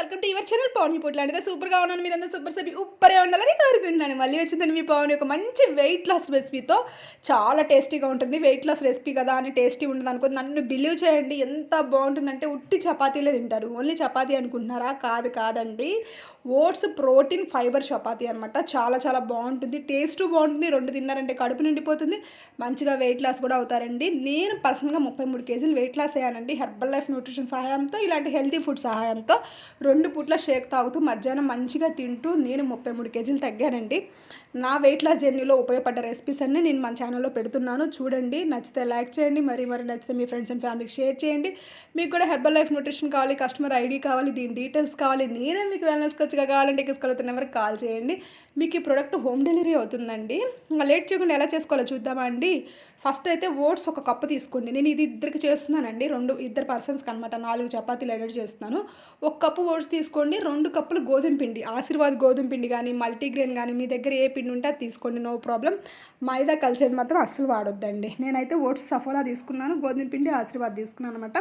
Welcome to your channel Pavan Potlu అంటే సూపర్గా ఉన్నాను మీరు అందరూ సూపర్ సభ్యు ఉప్పరే ఉండాలని కోరుకుంటున్నాను. మళ్ళీ వచ్చిందండి మీ పవన్ ఒక మంచి వెయిట్ లాస్ రెసిపీతో చాలా టేస్టీగా ఉంటుంది. వెయిట్ లాస్ రెసిపీ కదా అని టేస్టీ ఉంటుంది అనుకో నన్ను బిలీవ్ చేయండి ఎంత బాగుంటుందంటే ఉట్టి చపాతీలే తింటారు. ఓన్లీ చపాతీ అనుకుంటున్నారా? కాదు కాదండి. ఓట్స్ ప్రోటీన్ ఫైబర్ చపాతీ అనమాట చాలా చాలా బాగుంటుంది. టేస్ట్ బాగుంటుంది. రెండు తిన్నారంటే కడుపు నిండిపోతుంది. మంచిగా వెయిట్ లాస్ కూడా అవుతారండి. నేను పర్సనల్గా ముప్పై మూడు కేజీలు వెయిట్ లాస్ అయ్యానండి. హెర్బల్ లైఫ్ న్యూట్రిషన్ సహాయంతో ఇలాంటి హెల్తీ ఫుడ్ సహాయంతో రెండు పూట్ల షేక్ తాగుతూ మధ్యాహ్నం మంచిగా తింటూ నేను ముప్పై మూడు కేజీలు తగ్గానండి. నా వెయిట్ లాస్ జర్నీలో ఉపయోగపడ్డ రెసిపీస్ అన్నీ నేను మన ఛానల్లో పెడుతున్నాను. చూడండి నచ్చితే లైక్ చేయండి మరి మరి నచ్చితే మీ ఫ్రెండ్స్ అండ్ ఫ్యామిలీకి షేర్ చేయండి. మీకు కూడా హెర్బల్ లైఫ్ న్యూట్రిషన్ కావాలి కస్టమర్ ఐడి కావాలి దీని డీటెయిల్స్ కావాలి నేనే మీకు వెల్నెస్ కోచ్గా కావాలంటే తీసుకెళ్తున్న నెంబర్కి కాల్ చేయండి. మీకు ఈ ప్రోడక్ట్ హోమ్ డెలివరీ అవుతుందండి. లేట్ చేయకుండా ఎలా చేసుకోవాలో చూద్దామా అండి? ఫస్ట్ అయితే ఓట్స్ ఒక కప్పు తీసుకోండి. నేను ఇది ఇద్దరికి చేస్తున్నానండి. రెండు ఇద్దరు పర్సన్స్కి అనమాట నాలుగు చపాతీలు ఎడిట్ చేస్తున్నాను. ఒక కప్పు ఓట్స్ తీసుకోండి. రెండు కప్పులు గోధుమ పిండి ఆశీర్వాద్ గోధుమ పిండి కానీ మల్టీగ్రెయిన్ కానీ మీ దగ్గర ఏ పిండి ఉంటే అది తీసుకోండి నో ప్రాబ్లం మైదా కలిసేది మాత్రం అస్సలు వాడొద్దండి. నేనైతే ఓట్స్ సఫోలా తీసుకున్నాను గోధుమ పిండి ఆశీర్వాద్ తీసుకున్నాను అనమాట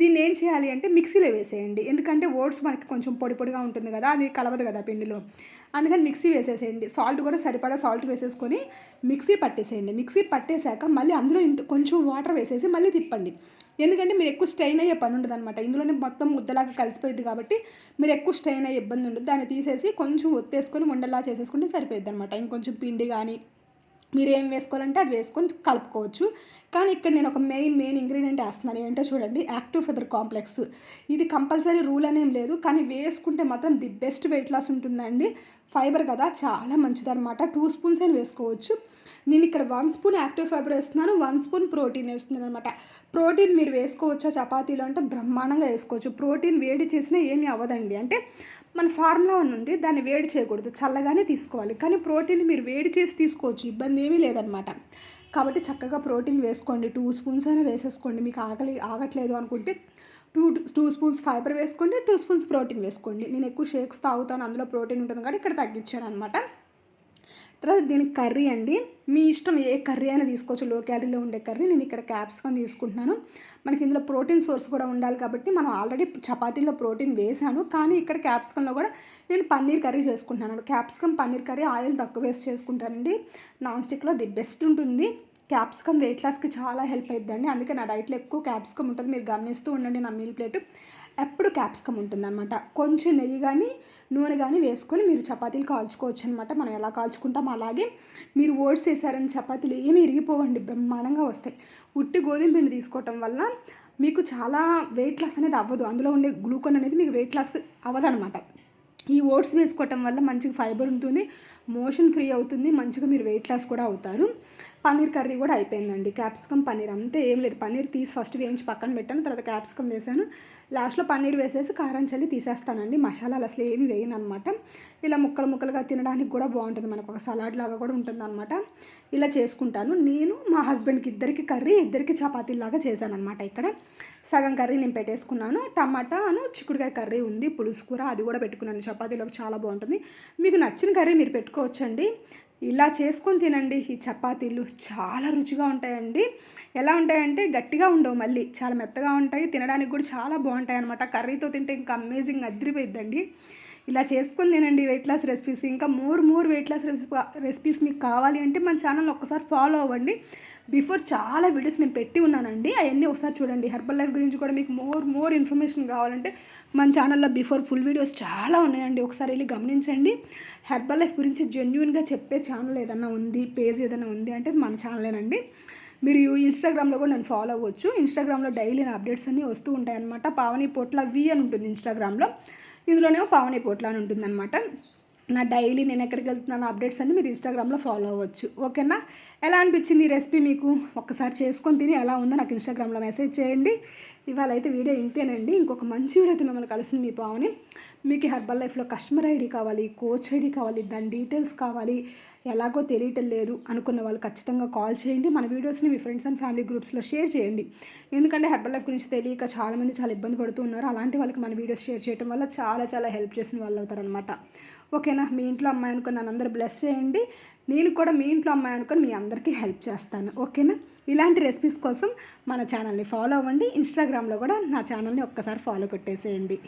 దీన్ని ఏం చేయాలి అంటే మిక్సీలో వేసేయండి. ఎందుకంటే ఓట్స్ మనకి కొంచెం పొడి పొడిగా ఉంటుంది కదా అది కలవదు కదా పిండిలో. అందుకని మిక్సీ వేసేసేయండి. సాల్ట్ కూడా సరిపడా సాల్ట్ వేసేసుకొని మిక్సీ పట్టేసేయండి. మిక్సీ పట్టేశాక మళ్ళీ అందులో ఇంత కొంచెం వాటర్ వేసేసి మళ్ళీ తిప్పండి. ఎందుకంటే మీరు ఎక్కువ స్ట్రెయిన్ అయ్యే పని ఉండదు అనమాట ఇందులోనే మొత్తం ముద్దలాగా కలిసిపోయింది కాబట్టి మీరు ఎక్కువ స్ట్రెయిన్ అయ్యే ఇబ్బంది ఉండదు. దాన్ని తీసేసి కొంచెం ఒత్తేసుకొని ఉండలా చేసేసుకుంటే సరిపోయింది అనమాట ఇంకొంచెం పిండి కానీ మీరు ఏం వేసుకోవాలంటే అది వేసుకొని కలుపుకోవచ్చు. కానీ ఇక్కడ నేను ఒక మెయిన్ మెయిన్ ఇంగ్రీడియంట్ వేస్తున్నాను. ఏంటో చూడండి యాక్టివ్ ఫైబర్ కాంప్లెక్స్. ఇది కంపల్సరీ రూల్ అనేం లేదు కానీ వేసుకుంటే మాత్రం ది బెస్ట్ వెయిట్ లాస్ ఉంటుందండి. ఫైబర్ కదా చాలా మంచిదన్నమాట. టూ స్పూన్స్ అయినా వేసుకోవచ్చు. నేను ఇక్కడ వన్ స్పూన్ యాక్టివ్ ఫైబర్ వేస్తున్నాను వన్ స్పూన్ ప్రోటీన్ వేస్తున్నాను అనమాట ప్రోటీన్ మీరు వేసుకోవచ్చా చపాతీలో అంటే బ్రహ్మాండంగా వేసుకోవచ్చు. ప్రోటీన్ వేడి చేసినా ఏమీ అవ్వదండి. అంటే మన ఫార్ములా వన్ ఉంది దాన్ని వేడి చేయకూడదు చల్లగానే తీసుకోవాలి. కానీ ప్రోటీన్ మీరు వేడి చేసి తీసుకోవచ్చు ఇబ్బంది ఏమీ లేదనమాట కాబట్టి చక్కగా ప్రోటీన్ వేసుకోండి టూ స్పూన్స్ అయినా వేసేసుకోండి. మీకు ఆకలి ఆగట్లేదు అనుకుంటే టూ టూ స్పూన్స్ ఫైబర్ వేసుకోండి టూ స్పూన్స్ ప్రోటీన్ వేసుకోండి. నేను ఎక్కువ షేక్స్ తాగుతాను అందులో ప్రోటీన్ ఉంటుంది కాబట్టి ఇక్కడ తగ్గించాను అనమాట తర్వాత దీనికి కర్రీ అండి. మీ ఇష్టం ఏ కర్రీ అయినా తీసుకోవచ్చు. లో క్యాలరీలో ఉండే కర్రీ నేను ఇక్కడ క్యాప్సికమ్ తీసుకుంటున్నాను. మనకి ఇందులో ప్రోటీన్ సోర్స్ కూడా ఉండాలి కాబట్టి మనం ఆల్రెడీ చపాతీలో ప్రోటీన్ వేసాను. కానీ ఇక్కడ క్యాప్సికంలో కూడా నేను పన్నీర్ కర్రీ చేసుకుంటున్నాను. క్యాప్సికమ్ పన్నీర్ కర్రీ ఆయిల్ తక్కువ వేస్ట్ చేసుకుంటానండి. నాన్ స్టిక్లో ది బెస్ట్ ఉంటుంది. క్యాప్సికమ్ వెయిట్ లాస్కి చాలా హెల్ప్ అవుతుందండి అందుకే నా డైట్లో ఎక్కువ క్యాప్సికమ్ ఉంటుంది. మీరు గమనిస్తూ ఉండండి నా మీల్ ప్లేట్. ఎప్పుడు క్యాప్సికమ్ ఉంటుందన్నమాట. కొంచెం నెయ్యి కానీ నూనె కానీ వేసుకొని మీరు చపాతీలు కాల్చుకోవచ్చు అనమాట మనం ఎలా కాల్చుకుంటాం అలాగే మీరు ఓట్స్ వేసారని చపాతీలు ఏమి ఇరిగిపోవండి బ్రహ్మాండంగా వస్తాయి. ఉట్టి గోధుమ పిండి తీసుకోవటం వల్ల మీకు చాలా వెయిట్ లాస్ అనేది అవ్వదు. అందులో ఉండే గ్లూకోన్ అనేది మీకు వెయిట్ లాస్ అవ్వదు అనమాట ఈ ఓట్స్ వేసుకోవటం వల్ల మంచిగా ఫైబర్ ఉంటుంది మోషన్ ఫ్రీ అవుతుంది మంచిగా మీరు వెయిట్ లాస్ కూడా అవుతారు. పన్నీర్ కర్రీ కూడా అయిపోయిందండి. క్యాప్సికమ్ పన్నీర్ అంతే ఏం లేదు. పన్నీర్ తీసి ఫస్ట్ వేయించి పక్కన పెట్టాను తర్వాత క్యాప్సికమ్ వేసాను. లాస్ట్లో పన్నీర్ వేసేసి కారం చల్లి తీసేస్తానండి. మసాలాలు అసలు ఏమి వేయను అనమాట ఇలా ముక్కలు ముక్కలుగా తినడానికి కూడా బాగుంటుంది. మనకు ఒక సలాడ్ లాగా కూడా ఉంటుంది అనమాట ఇలా చేసుకుంటాను. నేను మా హస్బెండ్కి ఇద్దరికి కర్రీ ఇద్దరికి చపాతీలాగా చేశాను అనమాట ఇక్కడ. సగం కర్రీ నేను పెట్టేసుకున్నాను. టమాటాను చిక్కుడుకాయ కర్రీ ఉంది పులుసు కూర అది కూడా పెట్టుకున్నాను. చపాతీలోకి చాలా బాగుంటుంది. మీకు నచ్చిన కర్రీ మీరు పెట్టుకోవచ్చండి. ఇలా చేసుకొని తినండి ఈ చపాతీలు. చాలా రుచిగా ఉంటాయండి. ఎలా ఉంటాయంటే గట్టిగా ఉండవు మళ్ళీ. చాలా మెత్తగా ఉంటాయి. తినడానికి కూడా చాలా బాగుంటాయి అనమాట కర్రీతో తింటే ఇంకా అమేజింగ్ అదిరిపోయిద్దండి. ఇలా చేసుకొని తినండి వెయిట్ లాస్ రెసిపీస్ ఇంకా more more weight loss recipes మీకు కావాలి అంటే మన ఛానల్ ఒక్కసారి ఫాలో అవ్వండి. బిఫోర్ చాలా వీడియోస్ నేను పెట్టి ఉన్నానండి. అవన్నీ ఒకసారి చూడండి. హెర్బల్ లైఫ్ గురించి కూడా మీకు మోర్ మోర్ ఇన్ఫర్మేషన్ కావాలంటే మన ఛానల్లో బిఫోర్ ఫుల్ వీడియోస్ చాలా ఉన్నాయండి. ఒకసారి వెళ్ళి గమనించండి. హెర్బల్ లైఫ్ గురించి జెన్యున్గా చెప్పే ఛానల్ ఏదైనా ఉంది? పేజ్ ఏదైనా ఉంది అంటే మన ఛానలేనండి మీరు ఇన్స్టాగ్రామ్లో కూడా నేను ఫాలో అవ్వచ్చు. ఇన్స్టాగ్రామ్లో డైలీ నా అప్డేట్స్ అన్నీ వస్తూ ఉంటాయి అనమాట పావని పొట్ల వి అని ఉంటుంది ఇన్స్టాగ్రామ్లో ఇందులోనేమో పావని పోట్ల అని ఉంటుందన్నమాట. నా డైలీ నేను ఎక్కడికి వెళ్తున్నాను అప్డేట్స్ అన్ని మీరు ఇన్స్టాగ్రామ్లో ఫాలో అవ్వచ్చు. ఓకేనా? ఎలా అనిపించింది ఈ రెసిపీ మీకు? ఒక్కసారి చేసుకొని తిని ఎలా ఉందో నాకు ఇన్స్టాగ్రామ్లో మెసేజ్ చేయండి. ఇవాళ అయితే వీడియో ఇంతేనండి. ఇంకొక మంచి వీడియో అయితే మిమ్మల్ని కలిసింది మీ పావుని. మీకు హెర్బల్ లైఫ్లో కస్టమర్ ఐడి కావాలి కోచ్ ఐడి కావాలి దాని డీటెయిల్స్ కావాలి ఎలాగో తెలియటం లేదు అనుకున్న వాళ్ళు ఖచ్చితంగా కాల్ చేయండి. మన వీడియోస్ని మీ ఫ్రెండ్స్ అండ్ ఫ్యామిలీ గ్రూప్స్లో షేర్ చేయండి. ఎందుకంటే హెర్బల్ లైఫ్ గురించి తెలియక చాలామంది చాలా ఇబ్బంది పడుతూ ఉన్నారు. అలాంటి వాళ్ళకి మన వీడియోస్ షేర్ చేయడం వల్ల చాలా చాలా హెల్ప్ చేసిన వాళ్ళు అవుతారనమాట ఓకేనా? మీ ఇంట్లో అమ్మాయి అనుకుని నన్ను అందరూ బ్లెస్ చేయండి. నేను కూడా మీ ఇంట్లో అమ్మాయి అనుకుని మీ అందరికీ హెల్ప్ చేస్తాను. ఓకేనా? ఇలాంటి రెసిపీస్ కోసం మన ఛానల్ని ఫాలో అవ్వండి. ఇన్స్టాగ్రామ్లో కూడా నా ఛానల్ని ఒక్కసారి ఫాలో కొట్టేసేయండి.